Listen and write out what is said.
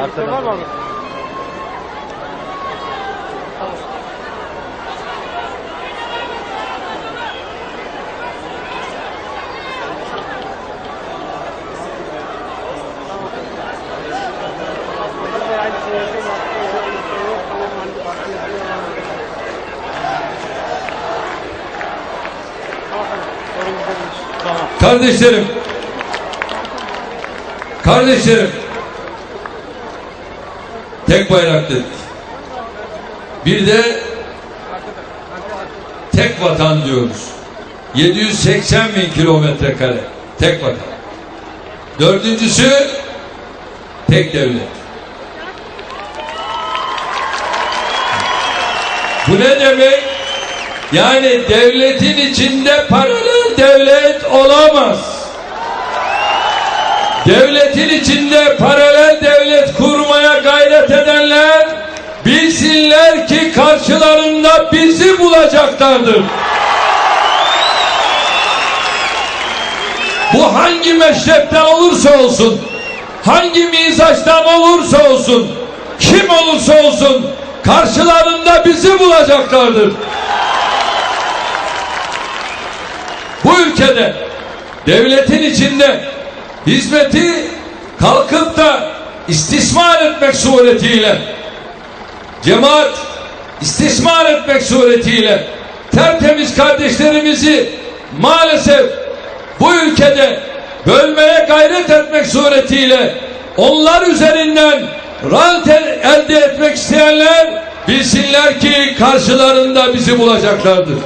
Arkadan. Var mı abi? Kardeşlerim, kardeşlerim, tek bayrak. Bir de tek vatan diyoruz. 780 bin kilometre kare. Tek vatan. Dördüncüsü tek devlet. Bu ne demek? Yani devletin içinde paralel devlet olamaz. Devletin içinde paralel devlet kurmaya gayret edenler bilsinler ki karşılarında bizi bulacaklardır. Bu hangi meşrepten olursa olsun, hangi mizaçtan olursa olsun, kim olursa olsun karşılarında bizi bulacaklardır. Bu ülkede devletin içinde hizmeti kalkıp da istismar etmek suretiyle cemaat istismar etmek suretiyle tertemiz kardeşlerimizi maalesef bu ülkede bölmeye gayret etmek suretiyle onlar üzerinden rant el- elde etmek isteyenler bilsinler ki karşılarında bizi bulacaklardır.